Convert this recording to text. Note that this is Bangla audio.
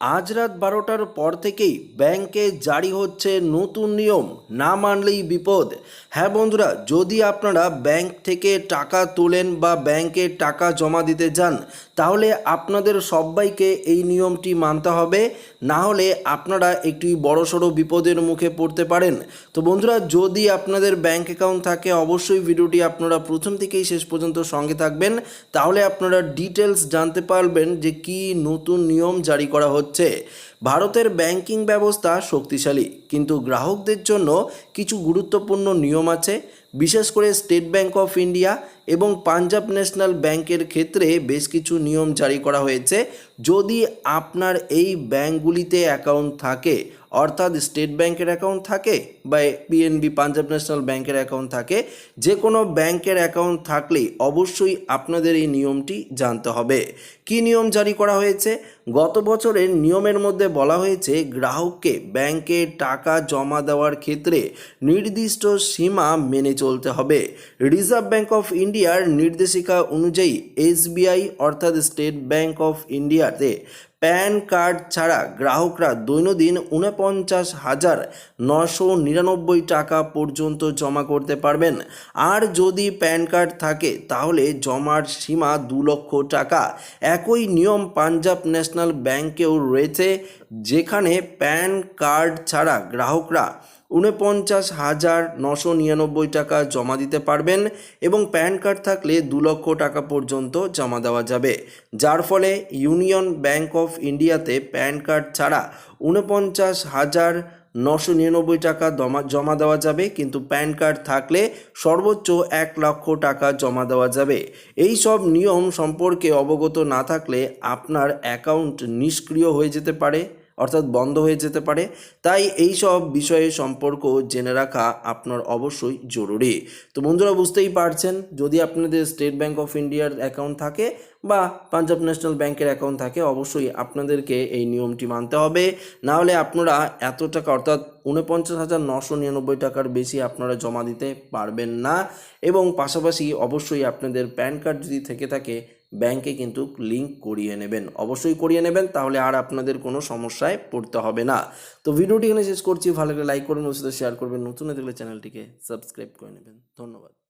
আজ রাত বারোটার পর থেকেই ব্যাংকে জারি হচ্ছে নতুন নিয়ম, না মানলেই বিপদ। হ্যাঁ বন্ধুরা, যদি আপনারা ব্যাংক থেকে টাকা তোলেন বা ব্যাংকে টাকা জমা দিতে যান, তাহলে আপনাদের সবাইকে এই নিয়মটি মানতে হবে। না হলে আপনারা একটি বড়সড় বিপদের মুখে পড়তে পারেন। তো বন্ধুরা, যদি আপনাদের ব্যাংক অ্যাকাউন্ট থাকে, অবশ্যই ভিডিওটি আপনারা প্রথম থেকেই শেষ পর্যন্ত সঙ্গে থাকবেন। তাহলে আপনারা ডিটেলস জানতে পারবেন যে কি নতুন নিয়ম জারি করা হচ্ছে। ভারতের ব্যাংকিং ব্যবস্থা শক্তিশালী, কিন্তু গ্রাহকদের জন্য কিছু গুরুত্বপূর্ণ নিয়ম আছে, বিশেষ করে স্টেট ব্যাংক অফ ইন্ডিয়া এবং পাঞ্জাব ন্যাশনাল ব্যাংকের ক্ষেত্রে বেশ কিছু নিয়ম জারি করা হয়েছে, যদি আপনার এই ব্যাংকগুলিতে অ্যাকাউন্ট থাকে অর্থাৎ স্টেট ব্যাংকের অ্যাকাউন্ট থাকে বা পিএনবি পাঞ্জাব ন্যাশনাল ব্যাংকের অ্যাকাউন্ট থাকে, যে কোনো ব্যাংকের অ্যাকাউন্ট থাকলেই অবশ্যই আপনাদের এই নিয়মটি জানতে হবে। কি নিয়ম জারি করা হয়েছে? গত বছরের নিয়মের মধ্যে বলা হয়েছে, গ্রাহককে ব্যাংকে টাকা জমা দেওয়ার ক্ষেত্রে নির্দিষ্ট সীমা মেনে চলতে হবে। রিজার্ভ ব্যাংক অফ ইন্ডিয়ার নির্দেশিকা অনুযায়ী এসবিআই অর্থাৎ স্টেট ব্যাংক অফ ইন্ডিয়াতে প্যান কার্ড ছাড়া গ্রাহকরা দৈনন্দিন ঊনপঞ্চাশ হাজার নশো নিরানব্বই টাকা পর্যন্ত জমা করতে পারবেন। আর যদি প্যান কার্ড থাকে, তাহলে জমার সীমা দু লক্ষ টাকা। একই নিয়ম পাঞ্জাব ন্যাশনাল ব্যাংকেও রয়েছে, যেখানে প্যান কার্ড ছাড়া গ্রাহকরা উনপঞ্চাশ হাজার নশো নিরানব্বই টাকা জমা দিতে পারবেন এবং প্যান কার্ড থাকলে দু লক্ষ টাকা পর্যন্ত জমা দেওয়া যাবে। যার ফলে ইউনিয়ন ব্যাংক অফ ইন্ডিয়াতে প্যান কার্ড ছাড়া উনপঞ্চাশ হাজার নশো নিরানব্বই টাকা জমা জমা দেওয়া যাবে, কিন্তু প্যান কার্ড থাকলে সর্বোচ্চ এক লক্ষ টাকা জমা দেওয়া যাবে। এই সব নিয়ম সম্পর্কে অবগত না থাকলে আপনার অ্যাকাউন্ট নিষ্ক্রিয় হয়ে যেতে পারে। অর্থাৎ বন্ধ হয়ে যেতে পারে। তাই এই সব বিষয়ে সম্পর্ক জেনে রাখা আপনার অবশ্যই জরুরি। তো বন্ধুরা, বুঝতেই পারছেন, যদি আপনাদের স্টেট ব্যাঙ্ক অফ ইন্ডিয়ার অ্যাকাউন্ট থাকে বা পাঞ্জাব ন্যাশনাল ব্যাংকের অ্যাকাউন্ট থাকে, অবশ্যই আপনাদেরকে এই নিয়মটি মানতে হবে। না হলে আপনারা এত টাকা, অর্থাৎ উনপঞ্চাশ হাজার নশো নিরানব্বই টাকার বেশি আপনারা জমা দিতে পারবেন না। এবং পাশাপাশি অবশ্যই আপনাদের প্যান কার্ড যদি থেকে থাকে ব্যাংকে কিন্তু লিঙ্ক করিয়ে নেবেন। অবশ্যই করিয়ে নেবেন, তাহলে আর আপনাদের কোনো সমস্যায় পড়তে হবে না। তো ভিডিওটি এখানে শেষ করছি। ভালো করে লাইক করবেন ওর সাথে শেয়ার করবেন। নতুন থাকলে চ্যানেলটিকে সাবস্ক্রাইব করে নেবেন। ধন্যবাদ।